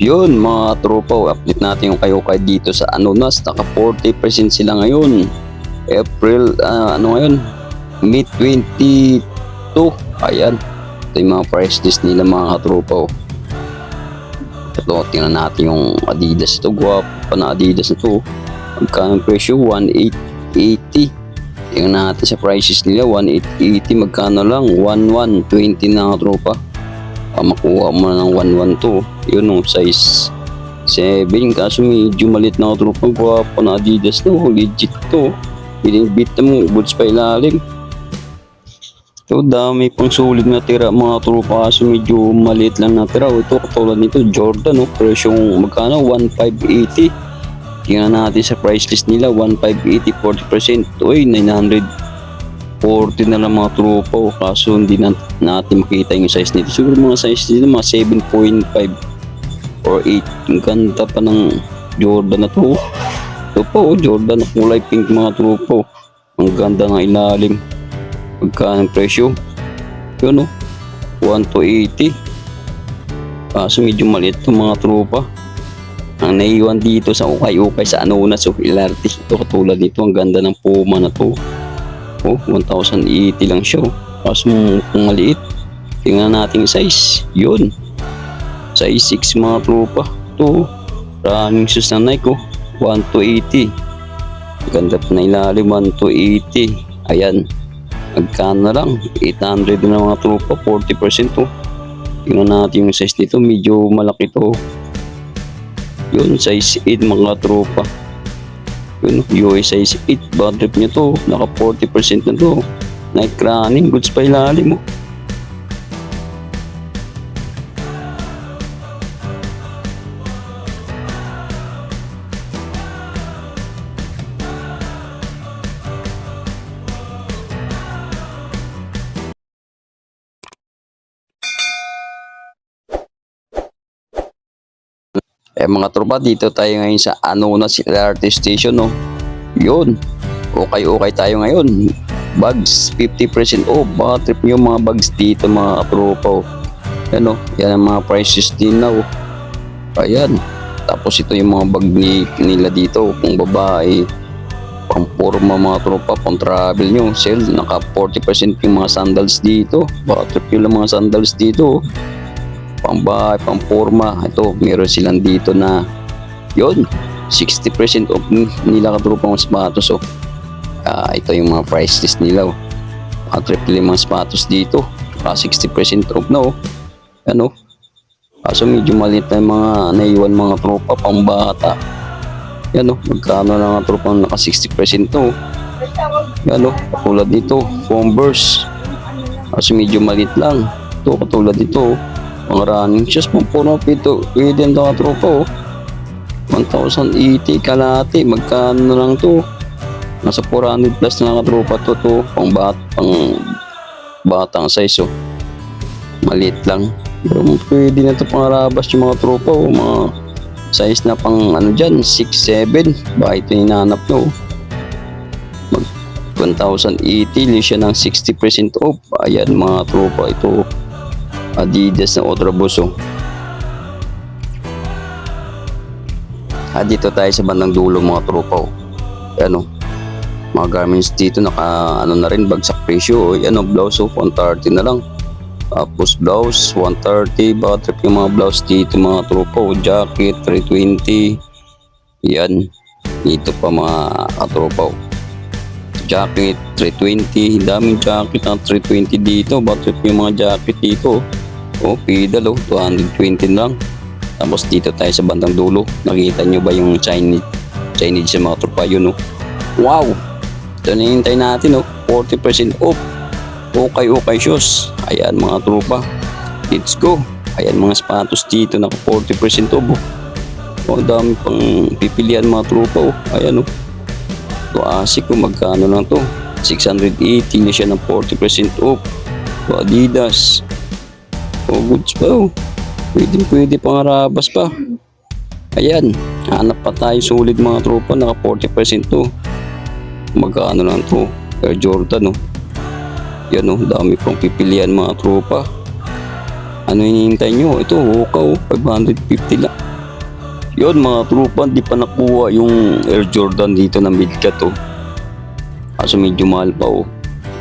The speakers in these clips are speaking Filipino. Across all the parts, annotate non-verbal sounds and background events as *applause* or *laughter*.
Yun mga tropa, oh, update natin yung kayo kay dito sa Anonas. Naka 40% sila ngayon. April, ah, ano ngayon? May 22. Ayan. Ito yung mga price list nila mga katropa. Oh. Ito, tingnan natin yung Adidas. Ito, guwapo pa na Adidas na to. Magkano ang presyo? 1,880. Tingnan natin sa prices nila. 1,880. Magkano lang? 1,120 na katropa. Ah, makuha mo na ng 112. Yun yung size 7. Kaso medyo malit na tropa. Gwapo na Adidas no. Legit to. Binibit mo. Boots pa ilalim. Ito dami pang sulit na tira mga tropa. Kaso medyo maliit lang na tira. Ito katulad nito Jordan no. Presyong magkano? 1,580. Tingnan natin sa price list nila. 1,580 40%. Uy, 900 40 na lang mga tropa o kaso hindi na, natin makita yung size nito. Siguro mga size nito mga 7.5 or 8 ang ganda pa ng Jordan na to. Ito po oh, Jordan na kulay pink mga tropa oh. ang ganda ng ilalim. Magkano presyo? Yun o 1 to 80 kaso medyo maliit to mga tropa. Ang naiwan dito sa ukay-ukay sa Anonas o Ilarte ito katulad nito ang ganda ng Puma na to Oh, 1,080 lang siya. oh. Kaso kung maliit, tingnan natin size. Yun. Size 6 mga tropa. Ito, running shoes na Nike oh. 1 to 80. Ganda pa na ilalim, 1 to 80. Ayan. Magkano lang? 800 na mga tropa, 40% to. Tingnan natin yung size nito, medyo malaki to. Yun, size 8 mga tropa. Yun, US size 8, bad trip nyo to. Naka 40% na to. Night running, goods pa ilalim mo. Eh mga tropa, dito tayo ngayon sa Anonas LRT Station, no? Yun. Okay, okay tayo ngayon. Bags, 50% off. Baka trip nyo mga bags dito, mga tropa. oh. Yan, no? Yan ang mga prices din na, oh. Ayan. Tapos ito yung mga bag ni, nila dito. Kung babae, pang forma mga tropa, pang travel nyo. Sale, naka 40% yung mga sandals dito. Baka trip nyo lang mga sandals dito, oh pambahay, pamporma. Ito, meron silang dito na yon 60% off ni- nila katropang sapatos. Oh. Ah, ito yung mga price list nila. Oh. Mga triple yung mga sapatos dito. Ah, 60% off na. Oh. Ano? Kaso medyo maliit na yung mga naiwan mga tropa pambata. Yan oh, magkano na nga tropa naka 60% to. oh. Yan oh, katulad nito, Converse. Kaso medyo maliit lang. Ito, katulad nito. Mga running pang puro pito. Pwede ang mga tropa, oh. 1,080 kalate. Magkano lang to? Nasa 400 plus na katropa to to. Pang bat, pang batang size, oh. Maliit lang. Pero pwede na to pangarabas yung mga tropa, oh. Mga size na pang ano dyan, 6, 7. Baka ito hinahanap nyo, oh. Mag 1,080 siya ng 60% off. Ayan mga tropa, ito Adidas na Ultraboost oh. Ah, dito tayo sa bandang dulo mga tropa oh. Yan oh. Mga garments dito naka ano na rin bagsak presyo oh. Yan oh, blouse oh, 130 na lang. Tapos blouse 130, baka trip yung mga blouse dito mga tropa. Jacket 320. Yan. Dito pa mga katropa. Jacket 320, daming jacket na 320 dito. Bakit yung mga jacket dito? Oh, pedal oh, 220 lang. Tapos dito tayo sa bandang dulo. Nakita nyo ba yung Chinese Chinese sa mga tropa yun oh. Wow! Ito na natin oh. 40% off. Okay, okay shoes. Ayan mga tropa. Let's go. Ayan mga sapatos dito naka 40% off oh. Oh, dami pang pipilian mga tropa oh. Ayan oh. ASIC kung magkano lang to. 680 na siya ng 40% off. Adidas. O goods pa oh. Pwede pwede pang arabas pa. Ayan. Hanap pa tayo sulit mga tropa. Naka 40% to. Magkano lang to. Air Jordan oh. Yan oh. Dami pang pipilian mga tropa. Ano hinihintay nyo? Ito, Hoka oh, 550 lang. Yun mga trupa, di pa nakuha yung Air Jordan dito na midcat oh. Kaso medyo mahal pa oh.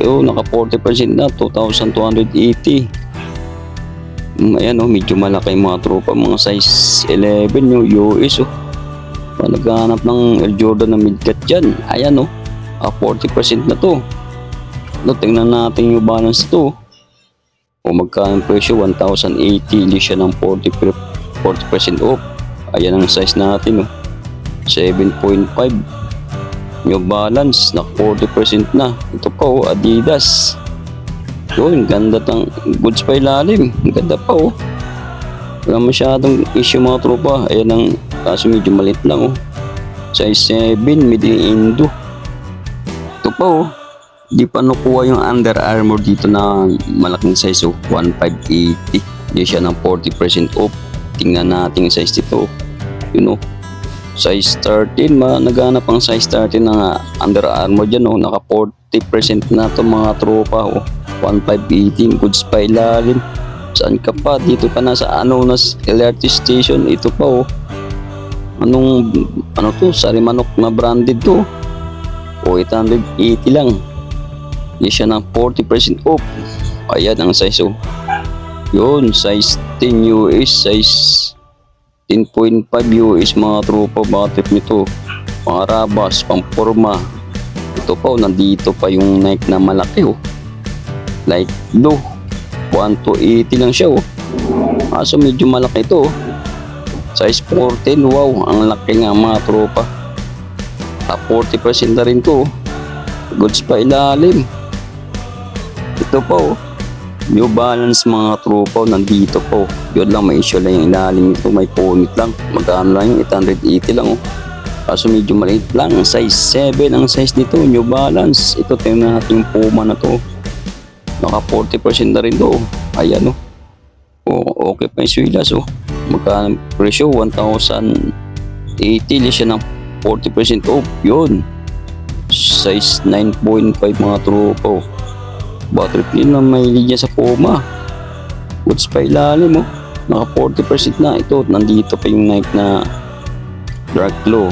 Yo, naka 40% na, 2,280. Mm, Ayan oh, medyo malaki yung mga tropa, mga size 11 yung US oh. Pa, Naghahanap ng Air Jordan na midcat dyan. Ayan oh, ah, 40% na to. No, tingnan natin yung balance to. O magkano presyo, 1,080. Hindi siya ng 40, per- 40% off. Ayan ang size natin oh. 7.5. New Balance na 40% na. Ito pa oh, Adidas. Yun, ganda ng goods pa ilalim. Ganda pa oh. Wala masyadong issue mga tropa. Ayan ang kaso medyo malit lang oh. Size 7, made in Indo. Ito pa oh. Di pa nakuha yung Under Armour dito na malaking size oh. 1580. Hindi siya ng 40% off. Tingnan natin yung size dito. Yun oh. Size 13, ma naghanap ang size 13 ng ah, Under Armour dyan oh. Naka 40% na to mga tropa oh. 1518 goods pa ilalim. Saan ka pa? Dito ka na sa ano na LRT station. Ito pa oh. Anong ano to? Sarimanok na branded to. O 880 lang. Hindi siya ng 40% off. Ayan ang size oh. Yun, size 10 US, size 10.5 US mga tropa batip nito. Mga rabas, pamporma. Ito pa oh, nandito pa yung Nike na malaki oh. Light blue. 1 to 80 lang siya oh. Kaso medyo malaki ito oh. Size 14, wow, ang laki nga mga tropa. Ah, 40% na rin to oh. Goods pa ilalim. Ito pa oh. New Balance mga tropa, nandito po. Yun lang, may issue lang yung ilalim nito, may punit lang. Magkano lang yung 880 lang oh. Kaso medyo maliit lang, size 7 ang size nito, New Balance. Ito, tingnan natin yung Puma na to. Naka 40% na rin oh. Ayan oh. Oh, okay pa yung swilas oh. Magkano ang presyo? 1,080 lang siya ng 40% off. Yun. Size 9.5 mga tropa oh. Battery pin na may linya sa Puma. Goods pa ilalim oh. Naka 40% na. Ito, nandito pa yung Nike na dark glow.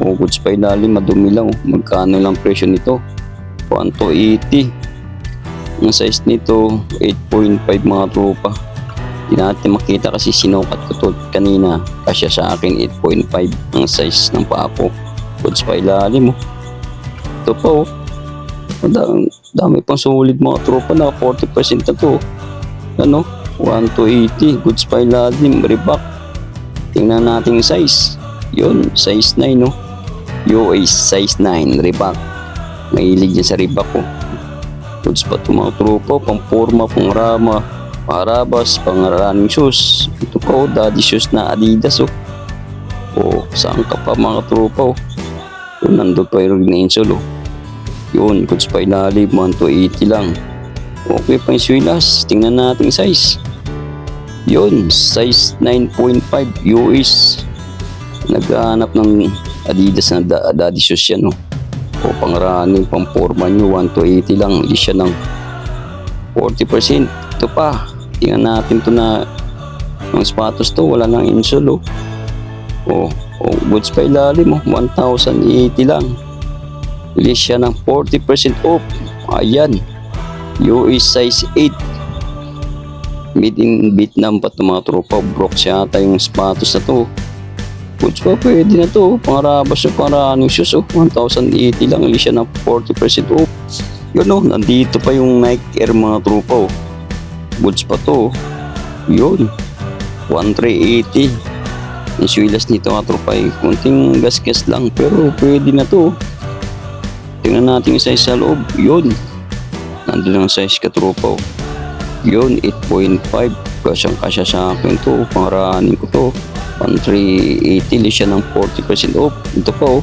O goods pa ilalim, madumi lang oh. Magkano lang presyo nito? 1 to 80. Ang size nito, 8.5 mga tropa. Hindi natin makita kasi sinukat ko to kanina. Kasya sa akin 8.5 ang size ng paa ko. Goods pa ilalim oh. Ito pa oh. Ang dami, pang solid mga tropa na 40% na to. Ano? 1 to 80. Goods pa ilalim. Reebok. Tingnan natin size. Yun, size 9 no. UA size 9. Reebok. Mahilig dyan sa Reebok ko. Goods pa to mga tropa. Pang forma, pang rama. Parabas, pang running shoes. Ito pa oh, daddy shoes na Adidas oh. Oh, saan ka pa mga tropa oh. Yun, nandun pa yung insole oh. Yun, goods pa ilalim, 1 to 80 lang. Okay pa yung swilas. Tingnan natin size. Yun, size 9.5 US. Naghahanap ng Adidas na da- daddy shoes yan, no? O pang running, pang forma nyo, 1 to 80 lang. Hindi siya ng 40%. Ito pa, tingnan natin to na ang sapatos to, wala nang insole, oh. O, o goods pa ilalim, oh. 1,080 lang. Bili siya ng 40% off. Ayan. US size 8. Made in Vietnam pa ito mga tropa. Broke siya ata yung sapatos na to. Goods pa pwede na to. Pangarabas o pangaraaning shoes oh. 1,080 lang. Bili siya ng 40% off. Yun oh. Nandito pa yung Nike Air mga tropa oh. Goods pa to. oh. Yun. 1,380. Yung swilas nito mga tropa eh. Kunting gas-gas lang. Pero pwede na to. oh. Tingnan natin yung size sa loob. Yun. Nandun ang size katropa. oh. Yun, 8.5. Kasyang kasya sa akin to. Pangarahanin ko to. 1,380 li siya ng 40% off. Ito pa oh.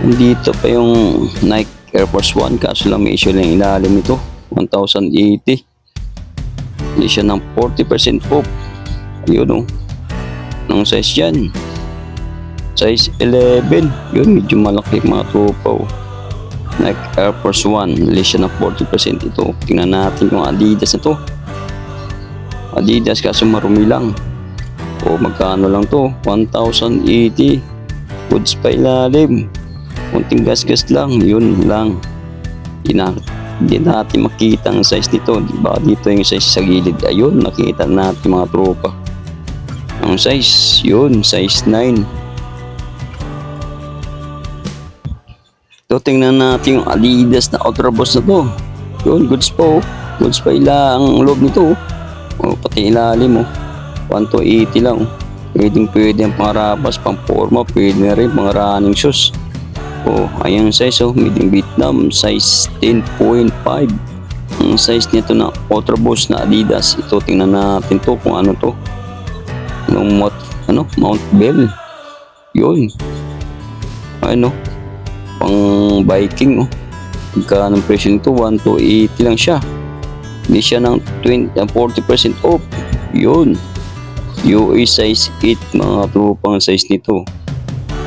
Nandito pa yung Nike Air Force One. Kaso lang may issue lang ilalim ito. 1,080. Li siya ng 40% off. Yun oh. Anong size yan? Size 11. Yun, medyo malaki mga tropa. Oh. Nike Air Force One. List siya ng 40% ito. Tingnan natin yung Adidas na to. Adidas kaso marumi lang. O magkano lang to? 1,080. Goods pa ilalim. Kunting gasgas lang. Yun lang. Di na, di natin makita ang size nito. Di ba dito yung size sa gilid? Ayun, nakita natin mga tropa. Ang size, yun, size 9. Ito, tingnan natin yung Adidas na Ultra Boost na to. Yun, goods po. Goods pa ila ang loob nito. Oh, pati ilalim mo. 1 to 80 lang. Pwedeng pwede ang pangarapas, pang forma, pwede na rin pang running shoes. Oh, ayan size oh, made Vietnam, size 10.5. Ang size nito na Ultra Boost na Adidas. Ito tingnan natin to kung ano to. Anong Mount, ano, Mount Bell. Yun. Ano, pang biking oh. Magkano ang presyo nito? 1 to 80 lang siya. Hindi siya ng 20, ah, 40% off. Yun. UE size 8 mga tropang size nito.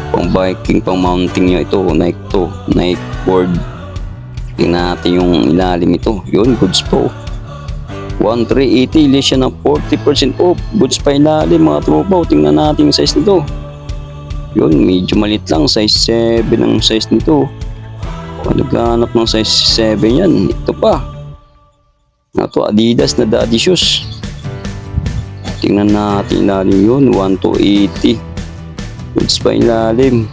Pang biking, pang mounting nyo ito. Nike to. Nike board. Tingnan natin yung ilalim ito. Yun, goods po. 1380, ili siya ng 40% off. Goods pa ilalim mga tropa. Tingnan natin yung size nito. Yun, medyo malit lang. Size 7 ang size nito. Kung naghahanap ng size 7 yan, ito pa. Ito, Adidas na daddy shoes. Tingnan natin ilalim yun, 1 to 80. Goods pa ilalim.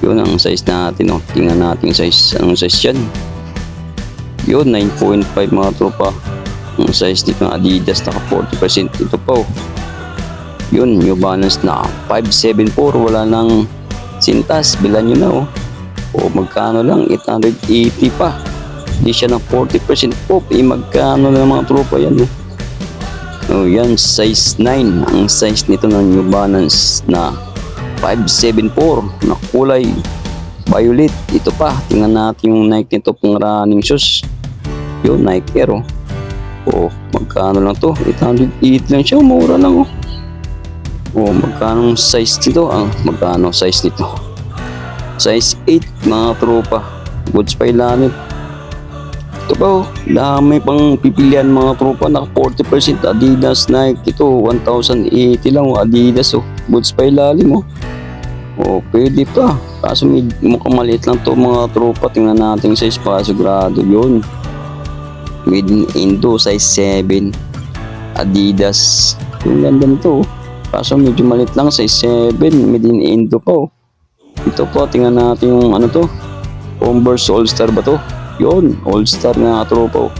Yun ang size natin, oh. Tingnan natin size, anong size yan. Yun, 9.5 mga tropa. Ang size nito ng Adidas, naka 40%. Ito pa, oh. Yun, New Balance na 574. Wala nang sintas. Bilan nyo na, oh. O magkano lang, 880 pa. Hindi siya ng 40% off. Eh, magkano na mga tropa yan, eh. Oh, yan, size 9. Ang size nito ng New Balance na 574 na kulay violet. Ito pa, tingnan natin yung Nike nito pang running shoes. Yun, Nike Air, oh. Oh, magkano lang to? 880 lang siya, mura lang, oh. Oh, magkano ang size nito? Ah, magkano size nito? Size 8, mga tropa. Goods pa ilalim. Ito pa oh, dami pang pipilian mga tropa. Naka 40% Adidas, Nike. Ito, 1,080 lang oh, Adidas oh. Goods pa ilalim oh. Oh, pwede pa. Kaso may, mukhang maliit lang to mga tropa. Tingnan natin sa espacio grado yun. Made in Indo, size 7. Adidas. Yung ganda nito oh. Kaso medyo malit lang, size 7. Made in Indo pa oh. Ito po, tingnan natin yung ano to. Converse All-Star ba to? Yun, All-Star nga tropa oh.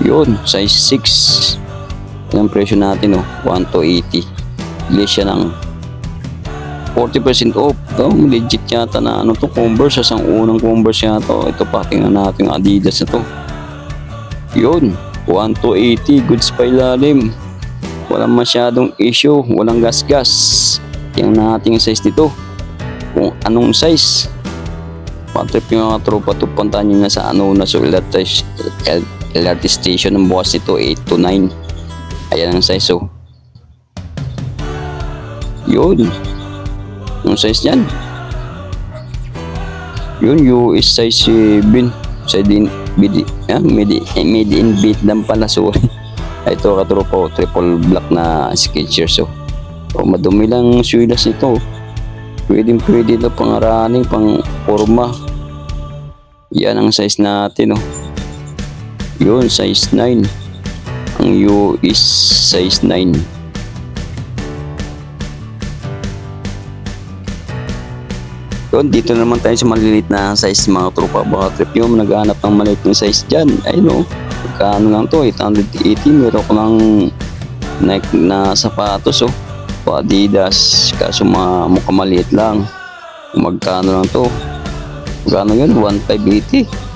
Yun, size 6. Ang presyo natin oh, 1 to 80. Bili siya ng 40% off. Oh, legit yata na ano to, Converse. Sa unang Converse yata. Oh. Ito pa, tingnan natin Adidas na to. Yun, 1 to 80. Goods pa ilalim. Walang masyadong issue. Walang gas-gas. Tingnan natin yung size nito. Kung anong size. Patrip yung mga tropa to puntahan nyo na sa ano na so LRT, LRT station ng bukas nito 8 to 9 ayan ang size oh. Yun. Yung size niyan. Yun US size 7 sa din made, ah, made, made in Vietnam pala sorry *laughs* ito katropa triple black na Skechers oh. oh madumi lang suilas nito oh. Pwedeng pwede na pang running, pang forma. Yan ang size natin, oh. Yun, size 9. Ang U is size 9. Yun, dito naman tayo sa maliliit na size mga tropa. Baka trip yung naghanap ng maliit na size dyan. Ayun, oh. Pagkano lang to, 880. Meron ko ng Nike na sapatos, oh po Adidas kaso mga mukhang maliit lang. Magkano lang to. Magkano yun? 1580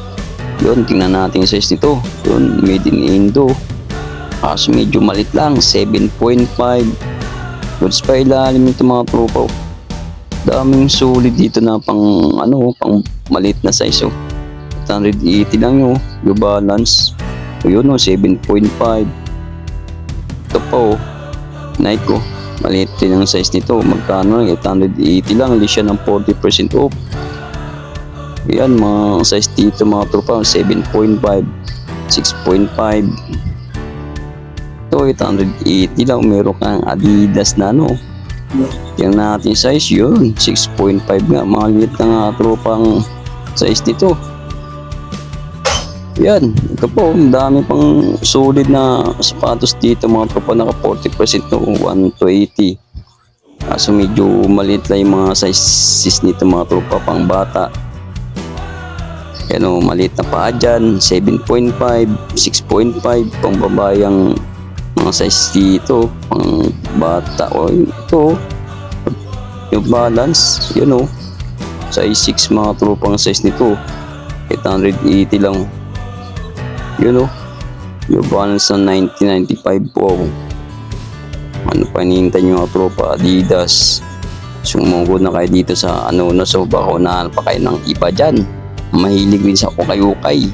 yun tingnan natin size nito. Yun made in Indo. Kaso medyo malit lang 7.5 goods pa ilalim ito mga tropa daming solid dito na pang ano pang maliit na size oh. 180 lang yun yung balance. O yun oh 7.5 ito pa oh. Nike oh maliit din ang size nito. Magkano lang? 880 lang. Hindi siya ng 40% off. Yan mga size dito mga tropa 7.5 6.5 ito ito 880 lang. Meron kang Adidas na ano Tingnan natin size. Yun 6.5 nga. Maliit na nga tropang size nito yan ito po ang dami pang solid na sapatos dito mga tropa naka 40% to 1 to 80 kaso medyo maliit lang yung mga sizes nito mga tropa pang bata yan o, maliit na paa dyan, 7.5, 6.5, pang babayang mga size dito, pang bata. O, ito, yung balance, yun o, size 6 mga tropang size nito, 880 lang. Yun o, yung balance na 1995 po. Ano pa hinihintay nyo mga tropa, Adidas. Sumugod na kayo dito sa ano na so baka unahan pa kayo ng iba dyan mahilig din sa ukay-ukay.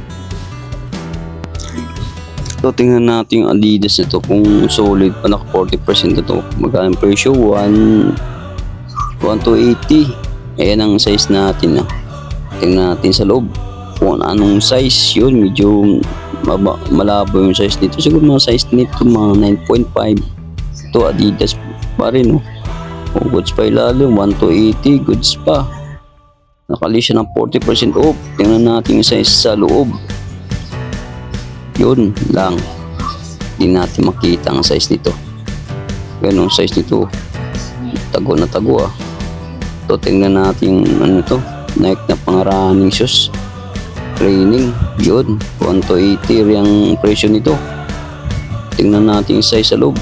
So, tingnan natin yung Adidas nito kung solid pa naka 40% na to. Magkano presyo? 1 1 to 80. Ayan ang size natin. Ah. Tingnan natin sa loob. Kung anong size yun, medyo maba, malabo yung size nito. Siguro mga size nito, mga 9.5. Ito Adidas pa rin. Oh. Oh, goods pa ilalim, 1 to 80, goods pa. Nakali siya ng 40% off. Tingnan natin yung size sa loob. Yun lang. Hindi natin makita ang size nito. Ganun size nito. Tago na tago ah. Ito tingnan natin ano to. Nike na pang running shoes. Training. Yun. 1 to 80 yung presyo nito. Tingnan natin yung size sa loob.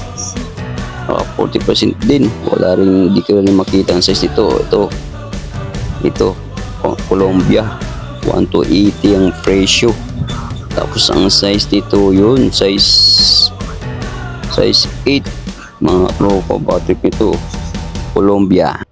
Naka 40% din. Wala rin, hindi ko rin makita ang size nito. Ito. Ito. Oh, Colombia 1 to 80 ang presyo tapos ang size dito yun size size 8 mga tropa battery nito Colombia